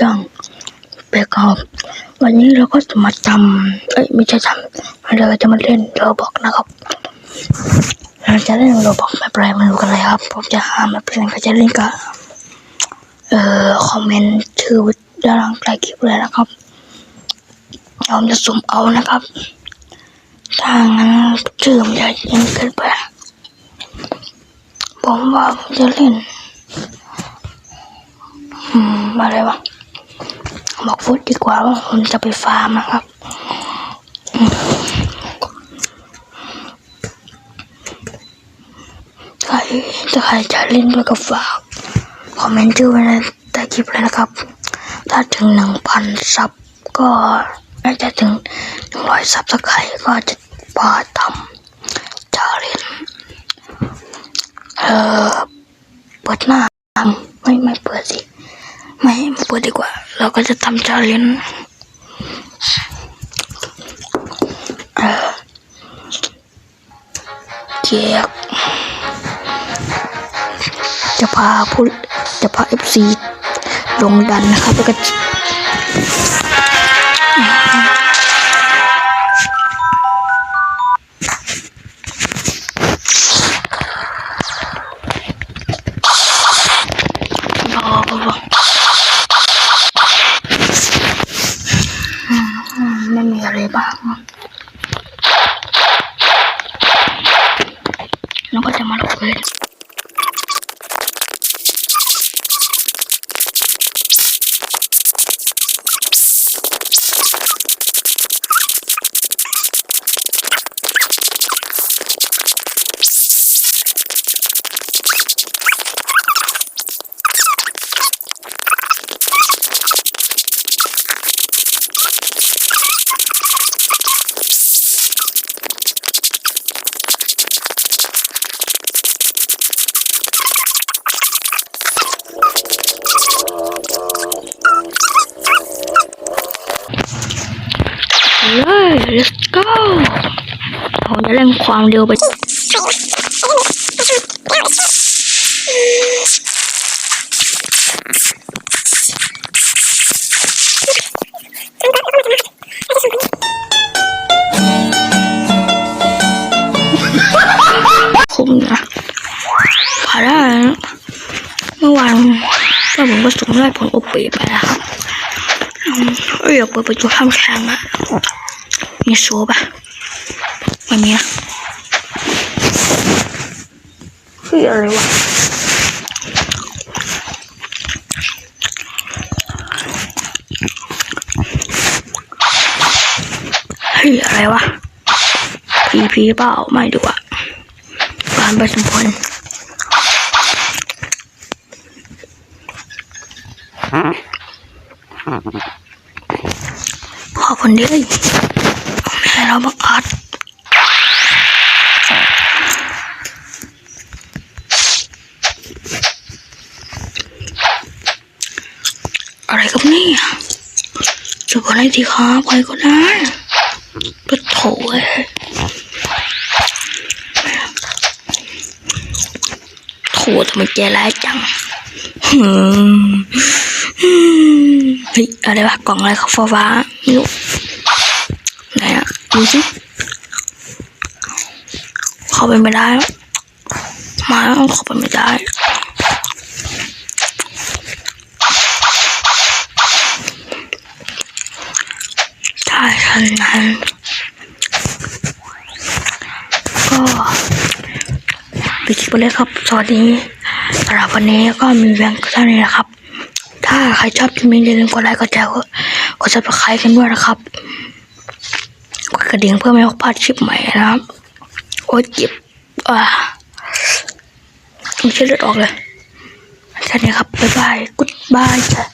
จังเบกครับวันนี้เราก็จะมาทำเอ้ยไม่ใช่ทำเราจะมาเล่นโรบอกนะครับ เราจะเล่นโรบอกแบบไรมาดูกันเลยครับ ผมจะหาแบบเล่นก็จะเล่นกับเอ่อคอมเมนต์ชื่อด้านล่างใต้คลิปเลยนะครับผมจะสุ่มเอานะครับถ้างั้นชื่อมันจะยังเกินไปผมว่าผมจะเล่น อืมอะไรวะ บอกฟุตดีกว่าว่าผมจะไปฟาร์มนะครับ ใครถ้าใครจะเล่นด้วยก็ฝากคอมเมนต์ชื่อไว้ในใต้คลิปเลยนะครับ ถ้าถึงหนึ่งพันซับก็น่าจะถึงหนึ่งร้อยซับสักใครก็จะพาทำจะเล่นเอ่อเปิดหน้าไม่ไม่เปิดสิ ไม่ไม่เปิดดีกว่า เราก็จะทำชาเลนจ์เอ่อเจียกจะพาผู้จะพาเอฟซีลงดันนะครับแล้วก็ มไม่ เลย let's go ผมจะเร่งความเร็วไปคุ้มนะพอได้นะเมื่อวานก็ผมก็ส่งได้ผลโอปีไปนะครับอืมเอ้ยอยากเปิดประตูห้ามแข่งอะ มีโซ่ปะไม่มีนะเฮ้ยอะไรวะเฮ้ยอะไรวะพีพีเปล่าไม่ดีกว่าการไปสมพลขอบคุณด้วยแม่ เราบังคับอะไรกับนี่ยจะบอกอะไรดีครับใครก็ได้ปะโถเอ้ยโถทำไมใจร้ายจังหืมอืมเฮ้ยอะไรวะกล่องอะไรครับฟ้าฟ้าไม่รู้ ดูสิเข้าไปไม่ได้แล้วมาเข้าไปไม่ได้ถ้าฉะนั้นก็ไปคลิปไปเลยครับ สวัสดีสำหรับวันนี้ก็มีเพียงเท่านี้นะครับ ถ้าใครชอบคลิปนี้อย่าลืมกดไลค์กดแชร์กดซับสไครต์กันด้วยนะครับ กระดิ่งเพื่อไม่ให้พลาดคลิปใหม่นะครับ โอ้เจ็บอ่าไม่ใช่เลือดออกเลยแค่นี้ครับ บ๊ายบาย กุ๊ดบายจ้ะ